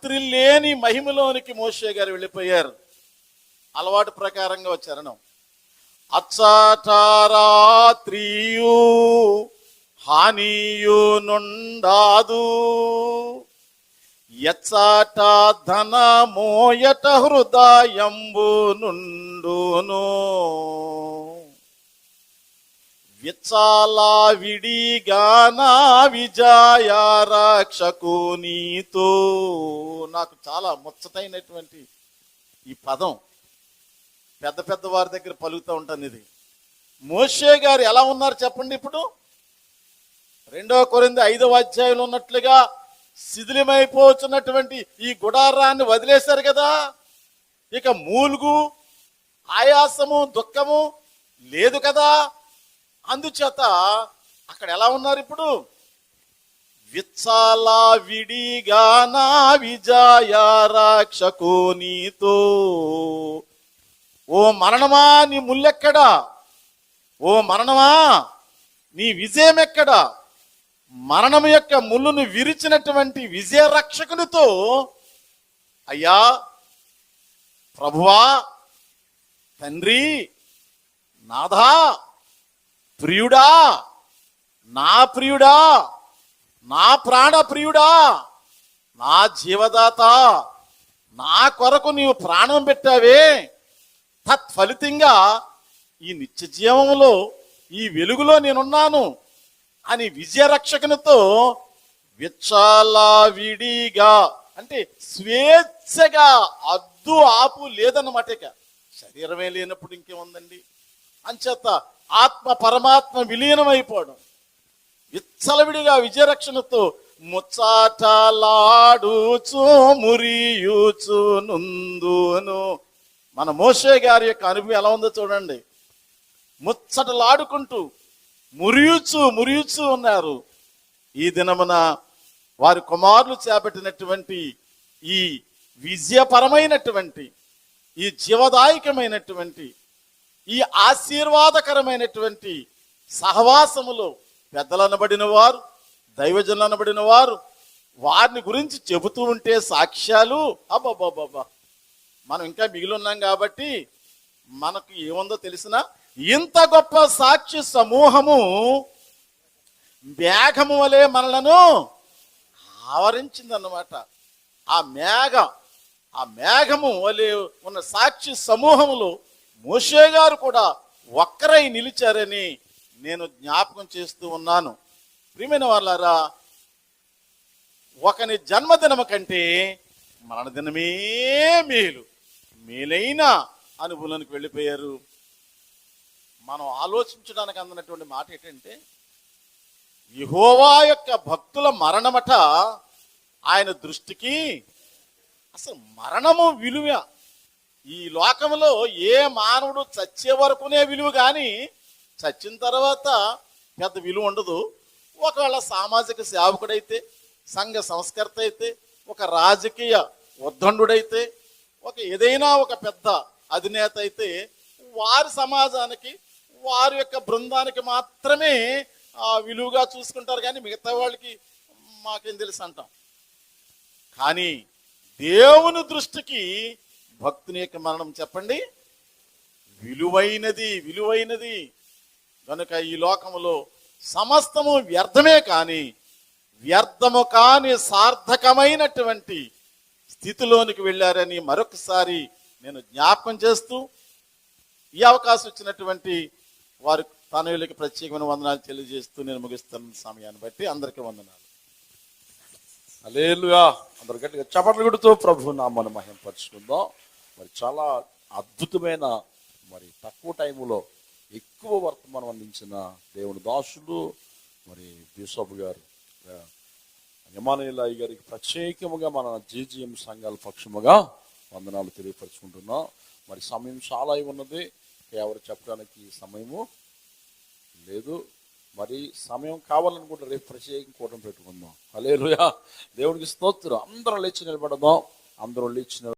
రాత్రి లేని మహిమలోనికి మోషే గారు వెళ్ళిపోయారు. అలవాటు ప్రకారంగా వచ్చారణం అచ్చటారాత్రియు హానియు నుండాదు. ఎచ్చట ధన మోయట హృదయంబు నుండును. విచ్చాలావిడిగానా విజయ రక్షకు నీతో. నాకు చాలా ముచ్చటైనటువంటి ఈ పదం పెద్ద పెద్ద వారి దగ్గర పలుకుతూ ఉంటుంది ఇది. మోషే గారు ఎలా ఉన్నారు చెప్పండి ఇప్పుడు? రెండవ కొరింది ఐదవ అధ్యాయంలో ఉన్నట్లుగా శిథిలమైపోతున్నటువంటి ఈ గుడారాన్ని వదిలేశారు కదా. ఇక మూలుగు ఆయాసము దుఃఖము లేదు కదా. అందుచేత అక్కడ ఎలా ఉన్నారు ఇప్పుడు? విచ్చాలా విడిగా నా విజయ రక్షకు నీతో. ఓ మరణమా నీ ముల్లెక్కడా? ఓ మరణమా నీ విజయం ఎక్కడా మరణం యొక్క ముళ్ళును విరిచినటువంటి విజయ రక్షకునితో. అయ్యా ప్రభువా తండ్రి నాథా ప్రియుడా నా ప్రియుడా నా ప్రాణ ప్రియుడా నా జీవదాత నా కొరకు నీవు ప్రాణం పెట్టావే. తత్ఫలితంగా ఈ నిత్య జీవంలో ఈ వెలుగులో నేనున్నాను అని విజయరక్షకునితో విచ్చాలా విడిగా అంటే స్వేచ్ఛగా అద్దు ఆపు లేదన్నమాట ఇక శరీరమే లేనప్పుడు ఇంకేముందండి? అంచేత ఆత్మ పరమాత్మ విలీనమైపోవడం. విచ్చలవిడిగా విజయరక్షణతో ముచ్చాటలాడుచు మురియుచు నుందును మన మోషే గారి యొక్క అనుభవం ఎలా ఉందో చూడండి. ముచ్చటలాడుకుంటూ మురియుచు మురియుచు ఉన్నారు. ఈ దినమున వారి కుమారులు చేపట్టినటువంటి ఈ విజయపరమైనటువంటి ఈ జీవదాయకమైనటువంటి ఈ ఆశీర్వాదకరమైనటువంటి సహవాసములో పెద్దలనబడిన వారు దైవజనులనబడిన వారు వారిని గురించి చెబుతూ ఉంటే సాక్ష్యాలు అబ్బాబాబా మనం ఇంకా మిగిలి ఉన్నాం కాబట్టి మనకు ఏముందో తెలిసిన ఇంత గొప్ప సాక్షి సమూహము మేఘము వలె మనలను ఆవరించిందన్నమాట. ఆ మేఘ ఆ మేఘము వలె ఉన్న సాక్షి సమూహములో మోషే గారు కూడా ఒక్కరై నిలిచారని నేను జ్ఞాపకం చేస్తూ ఉన్నాను. ప్రియమైన వాళ్ళారా ఒకని జన్మదినము కంటే మరణదినమే మేలు. మేలైన అనుభవంలోనికి వెళ్ళిపోయారు. మనం ఆలోచించడానికి అందనటువంటి మాట ఏంటంటే యహోవా యొక్క భక్తుల మరణమట ఆయన దృష్టికి అసలు మరణము విలువ ఈ లోకంలో ఏ మానవుడు చచ్చే వరకునే విలువ కానీ చచ్చిన తర్వాత పెద్ద విలువ ఉండదు. ఒకవేళ సామాజిక సేవకుడైతే సంఘ సంస్కర్త అయితే ఒక రాజకీయ ఉద్దండుడైతే ఒక ఏదైనా ఒక పెద్ద అధినేత అయితే వారి సమాజానికి వారి యొక్క బృందానికి మాత్రమే ఆ విలువగా చూసుకుంటారు కానీ మిగతా వాళ్ళకి మాకేం తెలుసు అంటాం. కానీ దేవుని దృష్టికి భక్తుని యొక్క మరణం చెప్పండి. విలువైనది విలువైనది. కనుక ఈ లోకములో సమస్తము వ్యర్థమే కానీ వ్యర్థము కాని సార్థకమైనటువంటి స్థితిలోనికి వెళ్ళారని మరొకసారి నేను జ్ఞాపకం చేస్తూ ఈ అవకాశం ఇచ్చినటువంటి వారి తనయులకి ప్రత్యేకమైన వందనాలు తెలియజేస్తూ నేను ముగిస్తున్న సమయాన్ని బట్టి అందరికీ వందనాలు. అలేలుగా అందరు గట్టిగా చపట్లు కొడుతూ ప్రభు నామను మహింపరుచుకుందాం. మరి చాలా అద్భుతమైన మరి తక్కువ టైంలో ఎక్కువ వర్తమానం అందించిన దేవుని దాసులు మరి బిషప్ గారు. యమానయ్య గారికి ప్రత్యేకముగా మన జీజీఎం సంఘాల పక్షముగా వందనాలు తెలియపరుచుకుంటున్నాం. మరి సమయం చాలా అయి ఉన్నది. ఎవరు చెప్పడానికి సమయము లేదు. మరి సమయం కావాలనుకుంటే రేపు ప్రత్యేకం కూటమి పెట్టుకుందాం. అలేలుయా దేవుడికి స్తోత్రం. అందరం లేచి నిలబడదాం. అందరం లేచి